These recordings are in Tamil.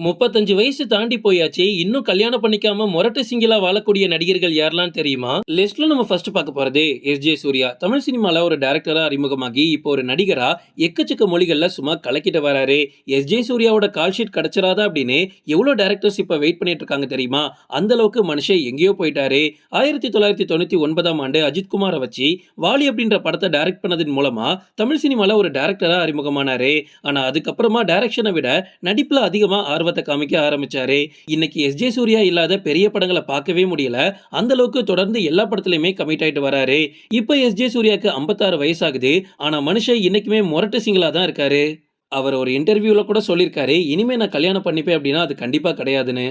முப்பத்தஞ்சு வயசு தாண்டி போயாச்சு. இன்னும் கல்யாணம் பண்ணிக்காம முரட்டு சிங்கிளா வாழக்கூடிய நடிகர்கள் யாரெல்லாம் தெரியுமா? லிஸ்ட்ல நம்ம ஃபர்ஸ்ட் பார்க்க போறது எஸ். ஜே. சூர்யா. தமிழ் சினிமால ஒரு டைரக்டரா அறிமுகமாகி இப்போ ஒரு நடிகரா எக்கச்சக்க மொழிகள்ல சும்மா கலக்கிட்டு வராரு. எஸ். ஜே. சூர்யாவோட கால் ஷீட் கிடைச்சிடாதா அப்படின்னு எவ்வளவு டேரக்டர்ஸ் இப்ப வெயிட் பண்ணிட்டு இருக்காங்க தெரியுமா? அந்த அளவுக்கு மனுஷன் எங்கேயோ போயிட்டாரு. ஆயிரத்தி தொள்ளாயிரத்தி தொண்ணூத்தி ஒன்பதாம் ஆண்டு அஜித் குமாரை வச்சு வாலி அப்படின்ற படத்தை டைரக்ட் பண்ணதன் மூலமா தமிழ் சினிமால ஒரு டேரக்டரா அறிமுகமானாரு. ஆனா அதுக்கப்புறமா டைரக்ஷனை விட நடிப்புல அதிகமா ஆர்வத்தை காமிக்க ஆரம்பிச்சாரு. இன்னைக்கு எஸ். ஜே. சூர்யா இல்லாத பெரிய படங்களை பார்க்கவே முடியல. அந்த அளவுக்கு தொடர்ந்து எல்லா படத்துலயுமே கமிட் ஆயிட்டு வராரு. இப்போ எஸ். ஜே. சூர்யாக்கு 56 வயசாகுது. ஆனா மனுஷன் இன்னைக்குமே முரட்டு சிங்கிளா தான் இருக்காரு. அவர் ஒரு இன்டர்வியூல கூட சொல்லியிருக்காரு இனிமே நான் கல்யாணம் பண்ணிப்பேன் அப்படின்னா அது கண்டிப்பா கிடையாதுன்னு.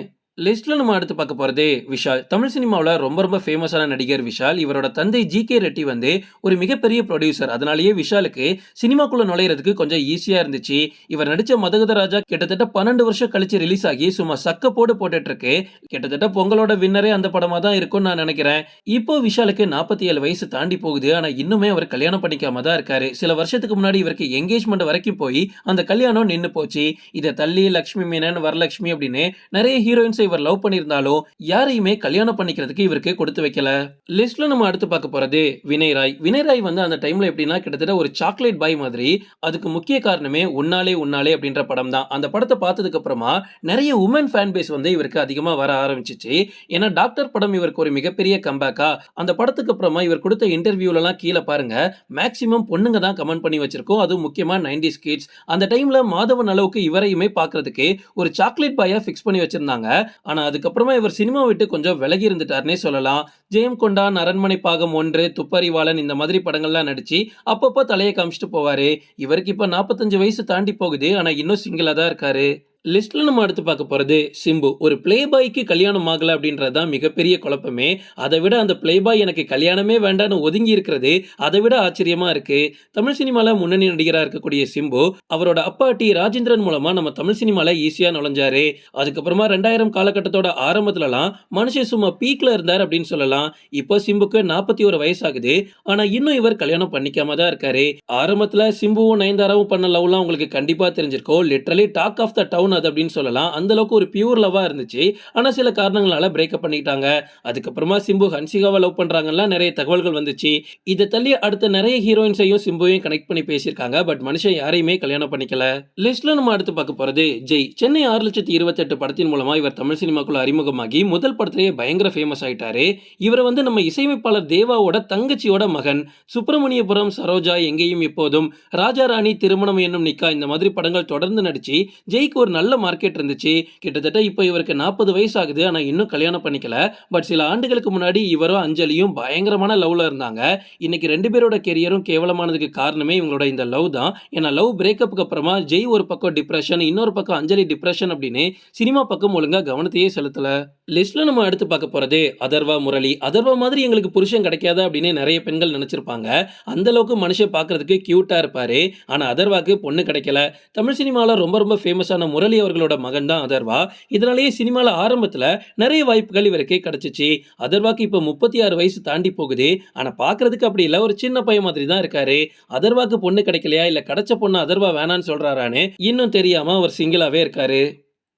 லிஸ்ட்ல நம்ம அடுத்து பார்க்க போறதே விஷால். தமிழ் சினிமாவில் ரொம்ப ரொம்ப ஃபேமஸான நடிகர் விஷால். இவரோட தந்தை ஜி கே ரெட்டி வந்து ஒரு மிகப்பெரிய ப்ரொடியூசர் அதனாலேயே விஷாலுக்கு சினிமாக்குள்ள நுழையிறதுக்கு கொஞ்சம் ஈஸியா இருந்துச்சு. இவர் நடிச்ச மதகத ராஜா கிட்டத்தட்ட பன்னெண்டு வருஷம் கழிச்சு ரிலீஸ் ஆகி சும்மா சக்க போடு போட்டுட்டு இருக்கு கிட்டத்தட்ட பொங்கலோட வின்னரே அந்த படமா தான் இருக்கும்னு நான் நினைக்கிறேன். இப்போ விஷாலுக்கு நாற்பத்தி ஏழு வயசு தாண்டி போகுது. ஆனா இன்னுமே அவர் கல்யாணம் பண்ணிக்காம தான் இருக்காரு. சில வருஷத்துக்கு முன்னாடி இவருக்கு எங்கேஜ்மெண்ட் வரைக்கும் போய் அந்த கல்யாணம் நின்னு போச்சு. இதை தள்ளி லக்ஷ்மி மேனன் வரலட்சுமி அப்படின்னு நிறைய ஹீரோயின்ஸ் இவர் லவ் பண்ணியிருந்தாலும் யாரையுமே கல்யாணம் பண்ணிக்கிறதுக்கு இவருக்கு கொடுத்து வைக்கல. லிஸ்ட்ல நம்ம அடுத்து பார்க்க போறது வினய் ராய். ராய் வந்து அந்த டைம்ல எப்படின்னா கிட்டத்தட்ட ஒரு சாக்லேட் பாய் மாதிரி அதுக்கு முக்கிய காரணமே உன்னாலே உன்னாலே அப்படின்ற படம் தான். அந்த படத்தை பார்த்ததுக்கு அப்புறமா நிறைய உமன் ஃபேன் பேஸ் வந்து இவருக்கு அதிகமாக வர ஆரம்பிச்சிச்சு. ஏன்னா டாக்டர் படம் இவருக்கு ஒரு மிகப்பெரிய கம்பேக்கா அந்த படத்துக்கு அப்புறமா இவர் கொடுத்த இன்டர்வியூலலாம் கீழே பாருங்க மேக்சிமம் பொண்ணுங்க தான் கமெண்ட் பண்ணி வச்சிருக்கோம். அதுவும் முக்கியமாக நைன்டி கிட்ஸ் அந்த டைம்ல மாதவன் அளவுக்கு இவரையுமே பார்க்கறதுக்கு ஒரு சாக்லேட் பாயா ஃபிக்ஸ் பண்ணி வச்சிருந்தாங்க. ஆனால் அதுக்கப்புறமா இவர் சினிமா விட்டு கொஞ்சம் விலகி இருந்துட்டாருன்னே சொல்லலாம். ஜெயம் கொண்டான் அரண்மனை பாகம் ஒன்று துப்பறிவாளன் இந்த மாதிரி படங்கள்லாம் நடிச்சு அப்பப்போ தலையை காமிச்சிட்டு போவார். இவருக்கு இப்போ நாற்பத்தஞ்சு வயசு தாண்டி போகுது ஆனால் இன்னும் சிங்கிளாக தான் இருக்காரு. லிஸ்ட்டில் நம்ம அடுத்து பார்க்க போகிறது சிம்பு. ஒரு பிளே பாய்க்கு கல்யாணம் ஆகலை அப்படின்றது தான் மிகப்பெரிய குழப்பமே. அதை விட அந்த பிளே பாய் எனக்கு கல்யாணமே வேண்டாம்னு ஒதுங்கி இருக்கிறது அதை விட ஆச்சரியமா இருக்குது தமிழ் சினிமாவில் முன்னணி நடிகராக இருக்கக்கூடிய சிம்பு அவரோட அப்பா டி ராஜேந்திரன் மூலமாக நம்ம தமிழ் சினிமாவில் ஈஸியாக நுழைஞ்சாரு. அதுக்கப்புறமா ரெண்டாயிரம் காலகட்டத்தோட ஆரம்பத்துலலாம் மனுஷன் சும்மா பீக்ல இருந்தார் அப்படின்னு சொல்லலாம். இப்போ சிம்புக்கு நாற்பத்தி ஒரு வயசாகுது. ஆனால் இன்னும் இவர் கல்யாணம் பண்ணிக்காம தான் இருக்காரு. ஆரம்பத்தில் சிம்புவும் நயன்தாராவும் பண்ண லவ்லாம் உங்களுக்கு கண்டிப்பாக தெரிஞ்சிருக்கோம். Literally talk of the town அது அப்படின்னு சொல்லலாம். அந்த அளவுக்கு ஒரு பியூர் லவ்வாக இருந்துச்சு. ஆனால் சில காரணங்களால பிரேக்கப் பண்ணிட்டாங்க அதுக்கப்புறமா சிம்பு ஹன்சிகாவை லவ் பண்ணுறாங்கலாம் நிறைய தகவல்கள் வந்துச்சு. இதை தள்ளி அடுத்த நிறைய ஹீரோயின்ஸையும் சிம்புவையும் கனெக்ட் பண்ணி பேசியிருக்காங்க. பட் மனுஷன் யாரையுமே கல்யாணம் பண்ணிக்கல. லிஸ்ட்ல நம்ம அடுத்து பார்க்க போறது ஜெய். சென்னை ஆறு லட்சத்தி இருபத்தெட்டு படத்தின் மூலமா இவர் தமிழ் சினிமாக்குள்ள அறிமுகமாகி முதல் படத்திலேயே பயங்கர ஃபேமஸ் ஆயிட்டாரு. இவரை வந்து நம்ம இசையமைப்பாளர் தேவாவோட தங்கச்சியோட மகன். சுப்பிரமணியபுரம் சரோஜா எங்கேயும் எப்போதும் ராஜா ராணி திருமணம் என்னும் நிக்கா இந்த மாதிரி படங்கள் தொடர்ந்து நடிச்சு ஜெய்க்கு ஒரு நல்ல மார்க்கெட் இருந்துச்சு. கிட்டத்தட்ட இப்போ இவருக்கு நாற்பது வயசு ஆகுது ஆனால் இன்னும் கல்யாணம் பண்ணிக்கல. பட் சில ஆண்டுகளுக்கு முன்னாடி இவரும் அஞ்சலியும் பயங்கரமான லவ்ல இருந்தாங்க. இன்னைக்கு ரெண்டு பேரோட கெரியரும் கேவலமானதுக்கு காரணமே இவங்களோட இந்த லவ் தான். ஏன்னா லவ் பிரேக்கப்புக்கு அப்புறமா ஜெய் ஒரு பக்கம் டிப்ரெஷன் இன்னொரு பக்கம் அஞ்சலி டிப்ரெஷன் அப்படின்னு சினிமா பக்கம் ஒழுங்காக கவனத்தையே செலுத்தல. லிஸ்ட்ல நம்ம அடுத்து பார்க்க போறது அதர்வா முரளி. அதர்வா மாதிரி எங்களுக்கு புருஷன் கிடைக்காத அப்படின்னு நிறைய பெண்கள் நினைச்சிருப்பாங்க. அந்த அளவுக்கு மனுஷன் பார்க்கறதுக்கு கியூட்டா இருப்பாரு. ஆனா அதர்வாக்கு பொண்ணு கிடைக்கல. தமிழ் சினிமாவில் ரொம்ப ரொம்ப ஃபேமஸான முரளி அவர்களோட மகன் தான் அதர்வா. இதனாலேயே சினிமாவில் ஆரம்பத்தில் நிறைய வாய்ப்புகள் இவருக்கு கிடைச்சிச்சு. அதர்வாக்கு இப்போ முப்பத்தி ஆறு வயசு தாண்டி போகுது. ஆனால் பாக்குறதுக்கு அப்படி இல்லை. ஒரு சின்ன பையன் மாதிரி தான் இருக்காரு. அதர்வாக்கு பொண்ணு கிடைக்கலையா? இல்லை கிடைச்ச பொண்ணு அதர்வா வேணான்னு சொல்றாரான்னு இன்னும் தெரியாம அவர் சிங்கிளாவே இருக்காரு.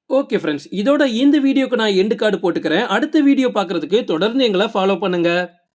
ஓகே ஃப்ரெண்ட்ஸ் இதோட இந்த வீடியோக்கு நான் எண்டு கார்டு போட்டுக்கிறேன். அடுத்த வீடியோ பார்க்குறதுக்கு தொடர்ந்து எங்களை ஃபாலோ பண்ணுங்க.